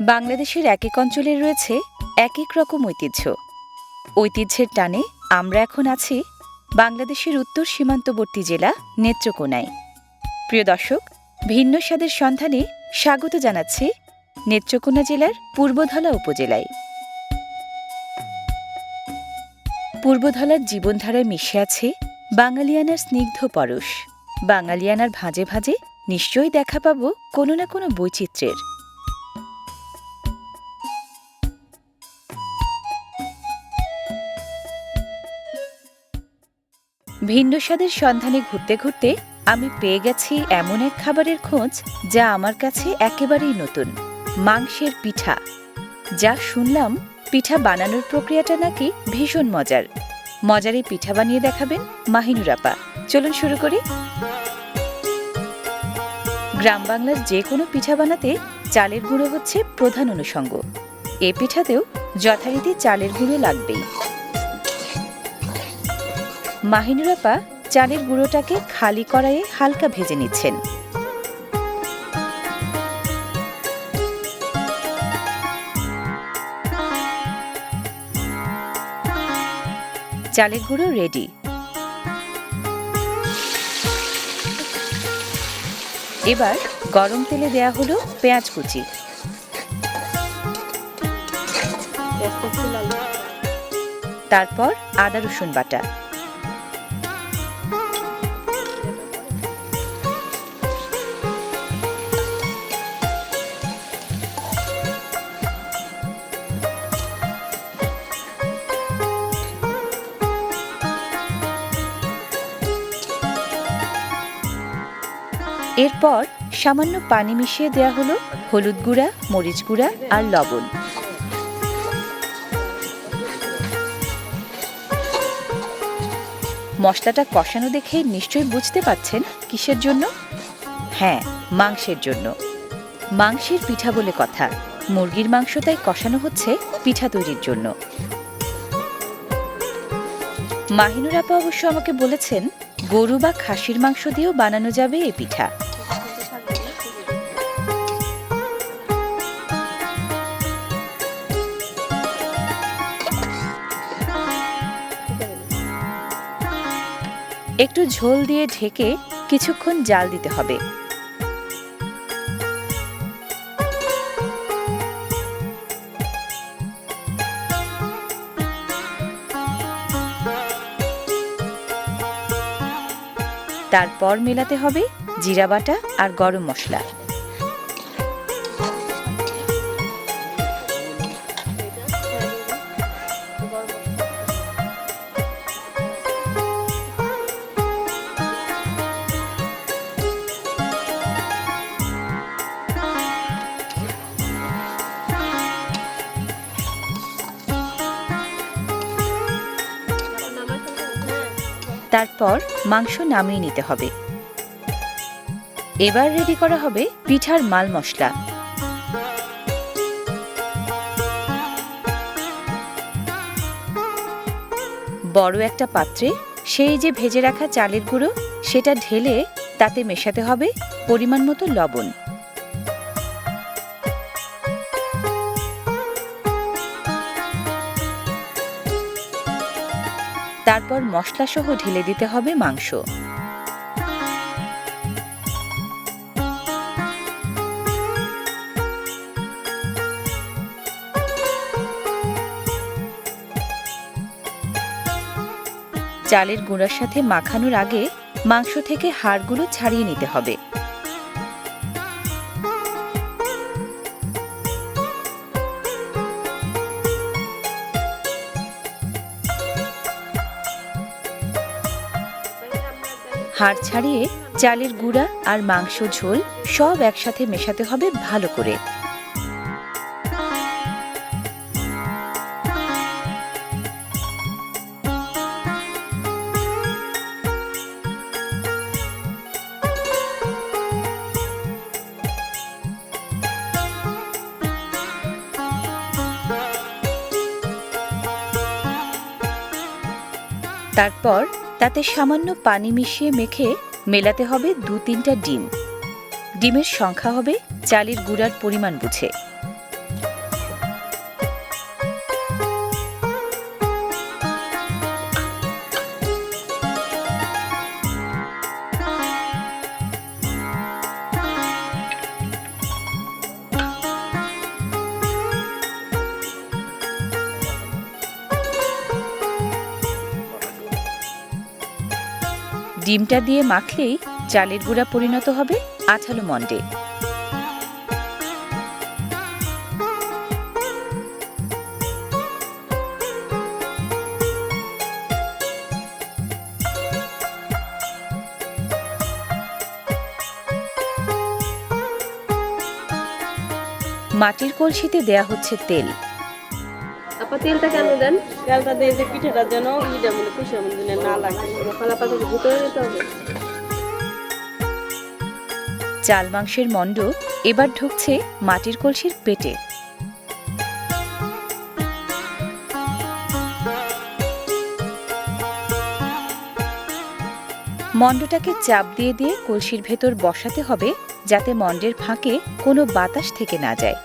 বাংলাদেশের এক এক অঞ্চলে রয়েছে এক এক রকম ঐতিহ্য। ঐতিহ্যের টানে আমরা এখন আছি বাংলাদেশের উত্তর সীমান্তবর্তী জেলা নেত্রকোনায়। প্রিয় দর্শক, ভিন্ন স্বাদের সন্ধানে স্বাগত জানাচ্ছি নেত্রকোনা জেলার পূর্বধলা উপজেলায়। পূর্বধলার জীবনধারায় মিশে আছে বাঙালিয়ানার স্নিগ্ধ পরশ। বাঙালিয়ানার ভাঁজে ভাঁজে নিশ্চয়ই দেখা পাবো কোনো না কোনো বৈচিত্র্যের। ভিন্ন স্বাদের সন্ধানে ঘুরতে ঘুরতে আমি পেয়ে গেছি এমন এক খাবারের খোঁজ যা আমার কাছে একেবারেই নতুন, মাংসের পিঠা। যা শুনলাম পিঠা বানানোর প্রক্রিয়াটা নাকি ভীষণ মজার। মজার এই পিঠা বানিয়ে দেখাবেন মাহিনুরাপা চলুন শুরু করি। গ্রাম বাংলার যে কোনো পিঠা বানাতে চালের গুঁড়ো হচ্ছে প্রধান অনুষঙ্গ। এ পিঠাতেও যথারীতি চালের গুঁড়ো লাগবেই। মাহিনুরাপা চালের গুঁড়োটাকে খালি কড়াইয়ে হালকা ভেজে নিচ্ছেন। চালের গুঁড়ো রেডি এবার গরম তেলে দেয়া হলো পেঁয়াজ কুচি। তারপর আদা রসুন বাটা। এরপর সামান্য পানি মিশিয়ে দেয়া হলো হলুদ গুঁড়া, মরিচ গুঁড়া আর লবণ। মশলাটা কষানো দেখে নিশ্চয়ই বুঝতে পাচ্ছেন কিসের জন্য? হ্যাঁ মাংসের জন্য। মাংসের পিঠা বলে কথা। মুরগির মাংস তাই কষানো হচ্ছে পিঠা তৈরির জন্য। মাহিনুর আপা অবশ্য আমাকে বলেছেন, গরু বা খাসির মাংস দিয়েও বানানো যাবে এই পিঠা। একটু ঝোল দিয়ে ঢেকে কিছুক্ষণ জাল দিতে হবে। তারপর মেলাতে হবে জিরা বাটা আর গরম মশলা। তারপর মাংস নামিয়ে নিতে হবে। এবার রেডি করা হবে পিঠার মাল মশলা। বড় একটা পাত্রে সেই যে ভেজে রাখা চালের গুঁড়ো, সেটা ঢেলে তাতে মেশাতে হবে পরিমাণ মতো লবণ। তারপর মশলাসহ ঢেলে দিতে হবে মাংস। চালের গুঁড়ার সাথে মাখানোর আগে মাংস থেকে হাড়গুলো ছাড়িয়ে নিতে হবে। হাড় ছাড়িয়ে চালের গুঁড়া আর মাংস ঝোল সব একসাথে মেশাতে হবে ভালো করে। তারপর তাতে সামান্য পানি মিশিয়ে মেখে মেলাতে হবে দু তিনটা ডিম। ডিমের সংখ্যা হবে চালের গুঁড়ার পরিমাণ বুঝে। ডিমটা দিয়ে মাখলেই চালের গুঁড়া পরিণত হবে আঠালো মন্ডে মাটির কলসিতে দেয়া হচ্ছে তেল। তেলটা কেন দেন। তেলটা দিয়ে যে পিঠেটা যেন ইটা মানে মানে না লাগে। পাতা ভিতরে দিতে হবে। চাল মাংসের মণ্ড এবার ঢুকছে মাটির কলসির পেটে। মণ্ডটাকে চাপ দিয়ে দিয়ে কলসির ভেতর বসাতে হবে যাতে মণ্ডের ফাঁকে কোনো বাতাস থেকে না যায়।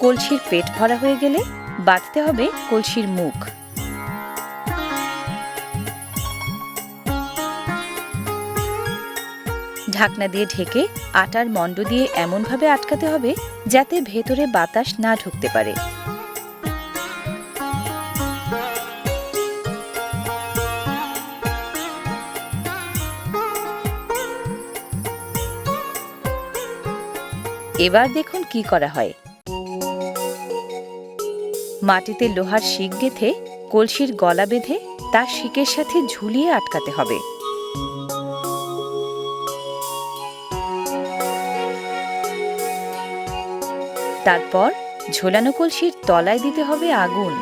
কলসির পেট ভরা হয়ে গেলে বাঁধতে হবে কলসির মুখ। ঢাকনা দিয়ে ঢেকে আটার মণ্ড দিয়ে এমনভাবে আটকাতে হবে যাতে ভেতরে বাতাস না ঢুকতে পারে। এবার দেখুন কি করা হয়। মাটিতে লোহার শিক গেথে, কলসির গলা বেঁধে তা শিকের সাথে ঝুলিয়ে আটকাতে হবে। তারপর ঝোলানো কলসির তলায় দিতে হবে আগুন।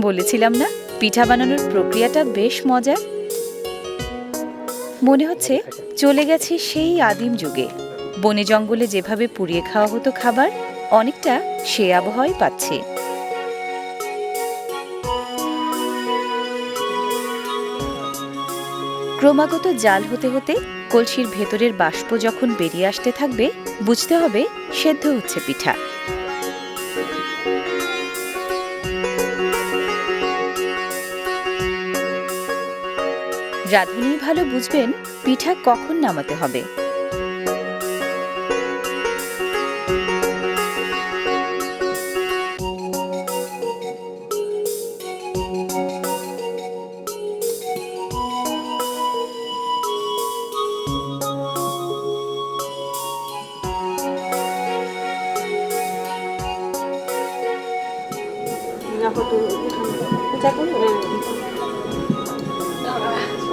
বলেছিলাম না, পিঠা বানানোর প্রক্রিয়াটা বেশ মজার? মনে হচ্ছে চলে গেছে সেই আদিম যুগে। বনে জঙ্গলে যেভাবে পুড়িয়ে খাওয়া হতো খাবার, অনেকটা সে আবহাওয়াই পাচ্ছে। ক্রমাগত জাল হতে হতে কলসির ভেতরের বাষ্প যখন বেরিয়ে আসতে থাকবে, বুঝতে হবে সেদ্ধ হচ্ছে পিঠা। রাঁধুনি ভালো বুঝবেন, পিঠা কখন নামাতে হবে।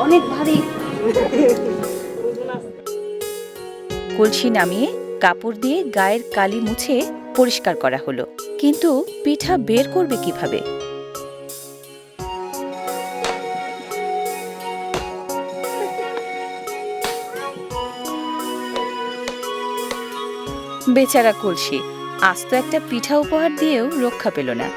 অনেক ভারী। কলসি নামিয়ে কাপড় দিয়ে গায়ের কালি মুছে পরিষ্কার করা হলো। কিন্তু পিঠা বের করবে কীভাবে? বেচারা কলসি, আস্ত একটা পিঠা উপহার দিয়েও রক্ষা পেল না।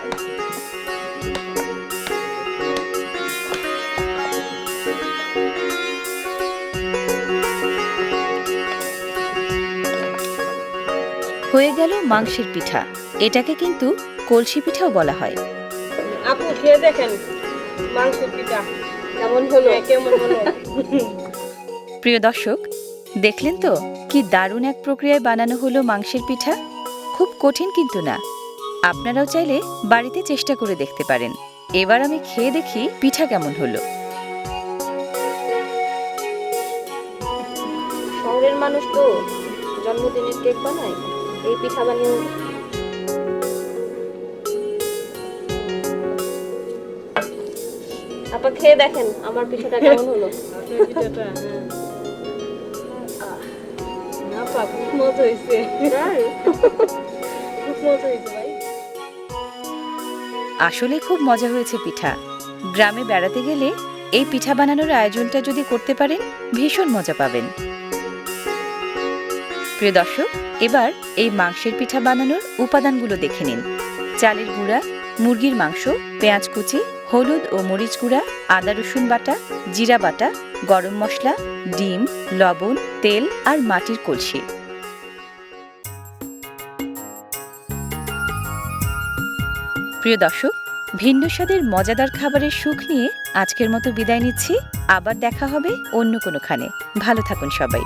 হয়ে গেল মাংসের পিঠা। এটাকে কিন্তু কলসি পিঠাও বলা হয়। আপু খেয়ে দেখেন মাংসের পিঠা কেমন হলো? হ্যাঁ, কেমন হলো? প্রিয় দর্শক দেখলেন তো কি দারুণ এক প্রক্রিয়ায় বানানো হলো মাংসের পিঠা? খুব কঠিন কিন্তু না। আপনারাও চাইলে বাড়িতে চেষ্টা করে দেখতে পারেন। এবার আমি খেয়ে দেখি পিঠা কেমন হলো। শহরের মানুষ তো জন্মদিনের কেক বানায়। এই পিঠা বানিয়ে আপা খেয়ে দেখেন আমার পিঠাটা কেমন হলো। আপনার পিঠাটা? হ্যাঁ না পা খুব মজা হয়েছে খুব মজা হয়েছে ভাই। আসলে খুব মজা হয়েছে পিঠা। গ্রামে বেড়াতে গেলে এই পিঠা বানানোর আয়োজনটা যদি করতে পারেন ভীষণ মজা পাবেন। প্রিয় দর্শক এবার এই মাংসের পিঠা বানানোর উপাদানগুলো দেখে নিন। চালের গুঁড়া, মুরগির মাংস, পেঁয়াজ কুচি, হলুদ ও মরিচ গুঁড়া, আদা রসুন বাটা, জিরা বাটা, গরম মশলা, ডিম, লবণ, তেল আর মাটির কলসি। প্রিয় দর্শক, ভিন্ন স্বাদের মজাদার খাবারের সুখ নিয়ে আজকের মতো বিদায় নিচ্ছি। আবার দেখা হবে অন্য কোনোখানে। ভালো থাকুন সবাই।